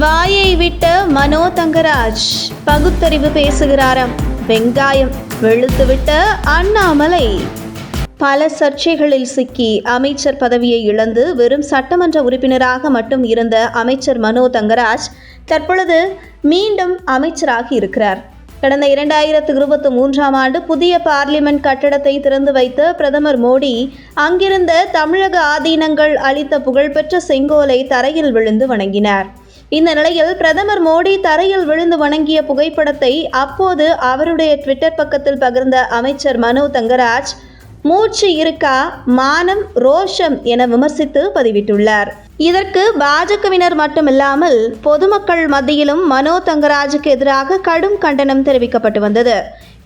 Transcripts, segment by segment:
வாயை விட்ட மனோ தங்கராஜ் பகுத்தறிவு பேசுகிறாராம். வெங்காயம் வெளுத்து விட்ட அண்ணாமலை. பல சர்ச்சைகளில் சிக்கி அமைச்சர் பதவியை இழந்து வெறும் சட்டமன்ற உறுப்பினராக மட்டும் இருந்த அமைச்சர் மனோ தங்கராஜ் தற்பொழுது மீண்டும் அமைச்சராகி இருக்கிறார். கடந்த இரண்டாயிரத்து இருபத்தி மூன்றாம் ஆண்டு புதிய பார்லிமெண்ட் கட்டடத்தை திறந்து வைத்த பிரதமர் மோடி அங்கிருந்த தமிழக ஆதீனங்கள் அளித்த புகழ்பெற்ற செங்கோலை தரையில் விழுந்து வணங்கினார். இந்த நிலையில் பிரதமர் மோடி தரையில் விழுந்து வணங்கிய புகைப்படத்தை அப்போது அவருடைய ட்விட்டர் பக்கத்தில் பகிர்ந்த அமைச்சர் மனோ தங்கராஜ் மூச்சு இருக்கா மானம் ரோஷம் என விமர்சித்து பதிவிட்டுள்ளார். இதற்கு பாஜகவினர் மட்டுமில்லாமல் பொதுமக்கள் மத்தியிலும் மனோ தங்கராஜுக்கு எதிராக கடும் கண்டனம் தெரிவிக்கப்பட்டு வந்தது.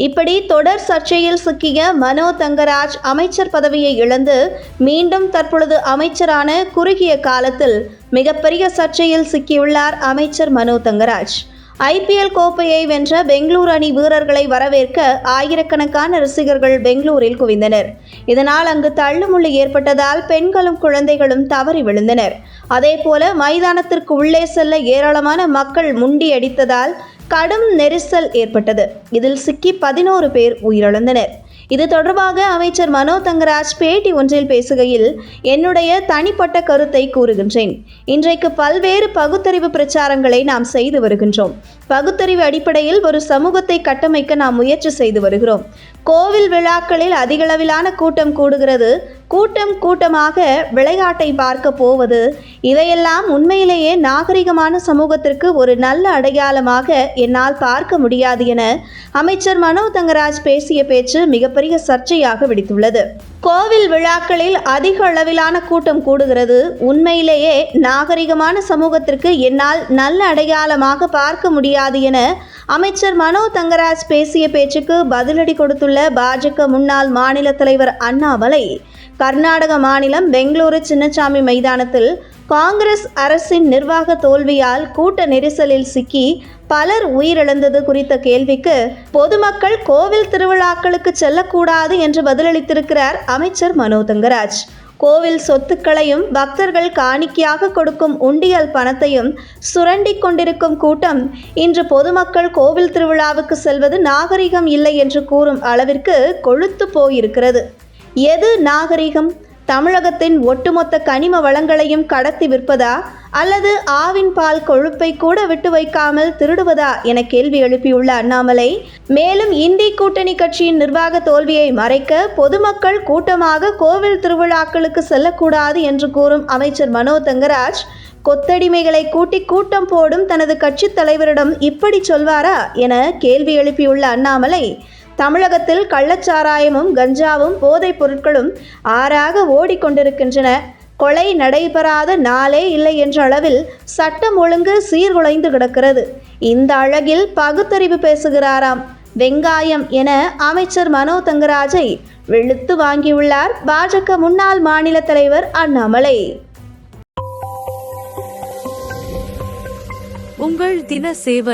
இப்படி தொடர் சர்ச்சையில் சிக்கிய மனோ தங்கராஜ் அமைச்சர் பதவியை இழந்து மீண்டும் தற்பொழுது அமைச்சரான குறுகிய காலத்தில் மிகப்பெரிய சர்ச்சையில் சிக்கியுள்ளார் அமைச்சர் மனோ தங்கராஜ். ஐபிஎல் கோப்பையை வென்ற பெங்களூரு அணி வீரர்களை வரவேற்க ஆயிரக்கணக்கான ரசிகர்கள் பெங்களூரில் குவிந்தனர். இதனால் அங்கு தள்ளுமுள்ளு ஏற்பட்டதால் பெண்களும் குழந்தைகளும் தவறி விழுந்தனர். அதேபோல மைதானத்திற்கு உள்ளே செல்ல ஏராளமான மக்கள் முண்டியடித்ததால் கடும் நெரிசல் ஏற்பட்டது. இதில் சிக்கி பதினோரு பேர் உயிரிழந்தனர். இது தொடர்பாக அமைச்சர் மனோ தங்கராஜ் பேட்டி ஒன்றில் பேசுகையில் என்னுடைய தனிப்பட்ட கருத்தை கூறுகின்றேன். இன்றைக்கு பல்வேறு பகுத்தறிவு பிரச்சாரங்களை நாம் செய்து வருகின்றோம். பகுத்தறிவு அடிப்படையில் ஒரு சமூகத்தை கட்டமைக்க நாம் முயற்சி செய்து வருகிறோம். கோவில் விழாக்களில் அதிகளவிலான கூட்டம் கூடுகிறது. கூட்டம் கூட்டமாக விளையாட்டை பார்க்க போவது இவையெல்லாம் உண்மையிலேயே நாகரிகமான சமூகத்திற்கு ஒரு நல்ல அடையாளமாக என்னால் பார்க்க முடியாது என அமைச்சர் மனோ தங்கராஜ் பேசிய பேச்சு மிகப்பெரிய சர்ச்சையாக வெடித்துள்ளது. கோவில் விழாக்களில் அதிக அளவிலான கூட்டம் கூடுகிறது. உண்மையிலேயே நாகரிகமான சமூகத்திற்கு என்னால் நல்ல அடையாளமாக பார்க்க முடியாது என அமைச்சர் மனோ தங்கராஜ் பேசிய பேச்சுக்கு பதிலடி கொடுத்துள்ள பாஜக முன்னாள் மாநில தலைவர் அண்ணாமலை கர்நாடக மாநிலம் பெங்களூரு சின்னசாமி மைதானத்தில் காங்கிரஸ் அரசின் நிர்வாக தோல்வியால் கூட்ட நெரிசலில் சிக்கி பலர் உயிரிழந்தது குறித்த கேள்விக்கு பொதுமக்கள் கோவில் திருவிழாக்களுக்கு செல்லக்கூடாது என்று பதிலளித்திருக்கிறார் அமைச்சர் மனோ தங்கராஜ். கோவில் சொத்துக்களையும் பக்தர்கள் காணிக்கையாக கொடுக்கும் உண்டியல் பணத்தையும் சுரண்டி கொண்டிருக்கும் கூட்டம் இன்று பொதுமக்கள் கோவில் திருவிழாவுக்கு செல்வது நாகரிகம் இல்லை என்று கூறும் அளவிற்கு கொழுத்து போயிருக்கிறது. எது நாகரிகம்? தமிழகத்தின் ஒட்டுமொத்த கனிம வளங்களையும் கடத்தி விற்பதா? அல்லது ஆவின் பால் கொழுப்பை கூட விட்டு வைக்காமல் திருடுவதா என கேள்வி எழுப்பியுள்ள அண்ணாமலை மேலும் இந்தி கூட்டணி கட்சியின் நிர்வாக தோல்வியை மறைக்க பொதுமக்கள் கூட்டமாக கோவில் திருவிழாக்களுக்கு செல்லக்கூடாது என்று கூறும் அமைச்சர் மனோ தங்கராஜ் கொத்தடிமைகளை கூட்டி கூட்டம் போடும் தனது கட்சித் தலைவரிடம் இப்படி சொல்வாரா? என கேள்வி எழுப்பியுள்ள அண்ணாமலை தமிழகத்தில் கள்ளச்சாராயமும் கஞ்சாவும் போதைப் பொருட்களும் ஆறாக ஓடிக்கொண்டிருக்கின்றன. கொலை நடைபெறாத நாளே இல்லை என்ற அளவில் சட்டம் ஒழுங்கு சீர்குலைந்து கிடக்கிறது. இந்த அழகில் பகுத்தறிவு பேசுகிறாராம். வெங்காயம் என அமைச்சர் மனோ தங்கராஜை வெளுத்து வாங்கியுள்ளார் பாஜக முன்னாள் மாநில தலைவர் அண்ணாமலை. உங்கள் தின சேவல்